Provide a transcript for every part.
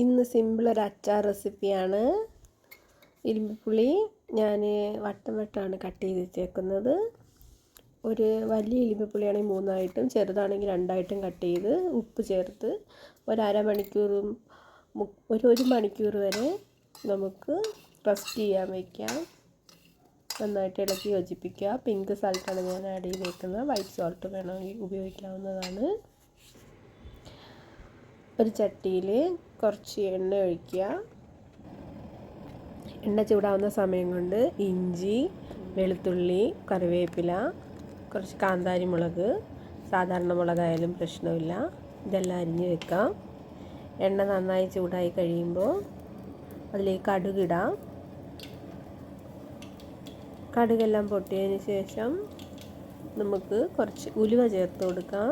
ഇന്ന് സിമ്പിൾ ഒരു അച്ചാർ റെസിപ്പിയാണ് ഇരുമ്പിപ്പുളി ഞാൻ വട്ടം വട്ടമാണ് കട്ട് ചെയ്ത് വെച്ചേക്കുന്നത്. ഒരു വലിയ ഇരുമ്പിപ്പുളിയാണെങ്കിൽ മൂന്നായിട്ടും ചെറുതാണെങ്കിൽ രണ്ടായിട്ടും കട്ട് ചെയ്ത് ഉപ്പ് ചേർത്ത് ഒരു അരമണിക്കൂറും ഒരു ഒരു മണിക്കൂർ വരെ നമുക്ക് റെസ്റ്റ് ചെയ്യാൻ വയ്ക്കാം നന്നായിട്ട് ഇളക്കി യോജിപ്പിക്കുക. പിങ്ക് സാൾട്ടാണ് ഞാൻ ആഡ് ചെയ്തേക്കുന്നത്. വൈറ്റ് സോൾട്ട് വേണമെങ്കിൽ ഉപയോഗിക്കാവുന്നതാണ്. ഒരു ചട്ടിയിൽ കുറച്ച് എണ്ണ ഒഴിക്കുക. എണ്ണ ചൂടാവുന്ന സമയം കൊണ്ട് ഇഞ്ചി വെളുത്തുള്ളി കറിവേപ്പില കുറച്ച് കാന്താരി മുളക് സാധാരണ മുളകായാലും പ്രശ്നമില്ല. ഇതെല്ലാം അരിഞ്ഞ് വെക്കാം എണ്ണ നന്നായി ചൂടായി കഴിയുമ്പോൾ അതിലേക്ക് കടുകിടാം കടുകെല്ലാം പൊട്ടിയതിന് ശേഷം നമുക്ക് കുറച്ച് ഉലുവ ചേർത്ത് കൊടുക്കാം.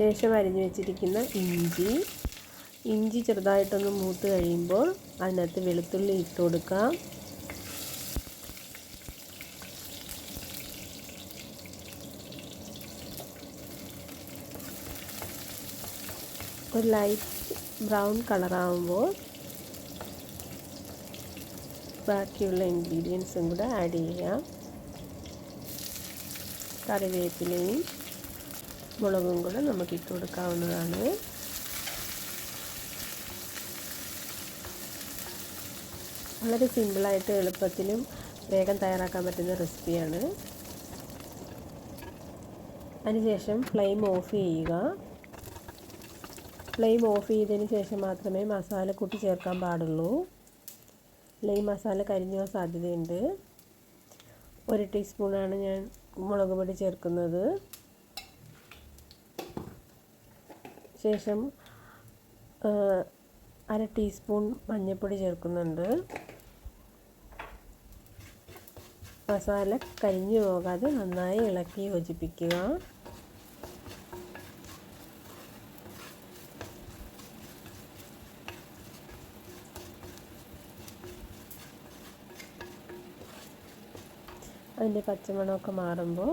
ശേഷം അരിഞ്ഞു വെച്ചിരിക്കുന്ന ഇഞ്ചി. ഇഞ്ചി ചെറുതായിട്ടൊന്ന് മൂത്ത് കഴിയുമ്പോൾ അതിനകത്ത് വെളുത്തുള്ളി ഇട്ട് കൊടുക്കാം. ഒരു ലൈറ്റ് ബ്രൗൺ കളറാകുമ്പോൾ ബാക്കിയുള്ള ഇൻഗ്രീഡിയൻസും കൂടെ ആഡ് ചെയ്യാം. കറിവേപ്പിലയും മുളകും കൂടെ നമുക്ക് ഇട്ട് കൊടുക്കാവുന്നതാണ്. വളരെ സിമ്പിളായിട്ട് എളുപ്പത്തിലും വേഗം തയ്യാറാക്കാൻ പറ്റുന്ന റെസിപ്പിയാണ് അതിനുശേഷം ഫ്ലെയിം ഓഫ് ചെയ്യുക. ഫ്ലെയിം ഓഫ് ചെയ്തതിന് ശേഷം മാത്രമേ മസാല കൂട്ടി ചേർക്കാൻ പാടുള്ളൂ. അല്ലെങ്കിൽ മസാല കരിഞ്ഞോ സാധ്യതയുണ്ട്. ഒരു ടീസ്പൂണാണ് ഞാൻ മുളക് പൊടി ചേർക്കുന്നത്. ശേഷം അര ടീസ്പൂൺ മഞ്ഞൾപ്പൊടി ചേർക്കുന്നുണ്ട്. മസാല കരിഞ്ഞു പോകാതെ നന്നായി ഇളക്കി യോജിപ്പിക്കുക. അതിന്റെ പച്ചമണമൊക്കെ മാറുമ്പോൾ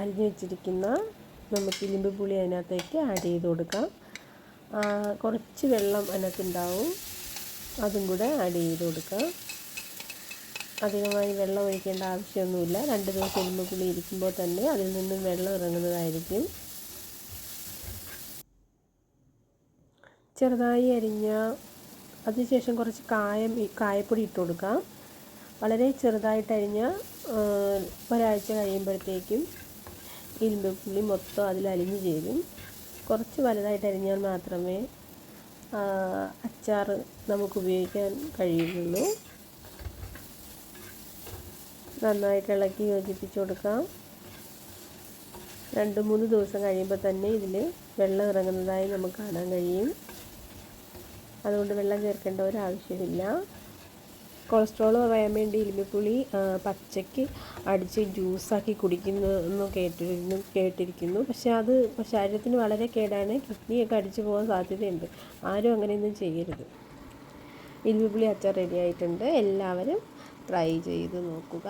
അരിഞ്ഞു വെച്ചിരിക്കുന്ന നമുക്ക് ഇലിമ്പ് പുളി അതിനകത്തേക്ക് ആഡ് ചെയ്ത് കൊടുക്കാം. കുറച്ച് വെള്ളം അതിനകത്തുണ്ടാവും. അതും കൂടെ ആഡ് ചെയ്ത് കൊടുക്കാം. അധികമായി വെള്ളം ഒഴിക്കേണ്ട ആവശ്യമൊന്നുമില്ല. രണ്ട് ദിവസം ഇലിമ്പ് പുളി ഇരിക്കുമ്പോൾ തന്നെ അതിൽ നിന്നും വെള്ളം ഇറങ്ങുന്നതായിരിക്കും. ചെറുതായി അരിഞ്ഞ അതിനുശേഷം കുറച്ച് കായം കായപ്പൊടി ഇട്ട് കൊടുക്കാം. വളരെ ചെറുതായിട്ട് അരിഞ്ഞ ഒരാഴ്ച കഴിയുമ്പോഴത്തേക്കും പുളി മൊത്തം അതിൽ അലിഞ്ഞ് ചേരും. കുറച്ച് വലുതായിട്ട് അരിഞ്ഞാൽ മാത്രമേ അച്ചാർ നമുക്ക് ഉപയോഗിക്കാൻ കഴിയുള്ളൂ നന്നായിട്ട് ഇളക്കി യോജിപ്പിച്ച് കൊടുക്കാം. രണ്ട് മൂന്ന് ദിവസം കഴിയുമ്പോൾ തന്നെ ഇതിൽ വെള്ളം ഇറങ്ങുന്നതായി നമുക്ക് കാണാൻ കഴിയും. അതുകൊണ്ട് വെള്ളം ചേർക്കേണ്ട ഒരു ആവശ്യമില്ല കൊളസ്ട്രോൾ കുറയാൻ വേണ്ടി ഇലിമ്പിപ്പുളി പച്ചയ്ക്ക് അടിച്ച് ജ്യൂസാക്കി കുടിക്കുന്നു എന്ന് കേട്ടിരുന്നു കേട്ടിരിക്കുന്നു. പക്ഷേ അത് ശരീരത്തിന് വളരെ കേടാണ്. കിഡ്നിയൊക്കെ അടിച്ചു പോകാൻ സാധ്യതയുണ്ട്. ആരും അങ്ങനെയൊന്നും ചെയ്യരുത്. ഇലിമ്പിപ്പുളി അച്ചാർ റെഡി ആയിട്ടുണ്ട്. എല്ലാവരും ട്രൈ ചെയ്ത് നോക്കുക.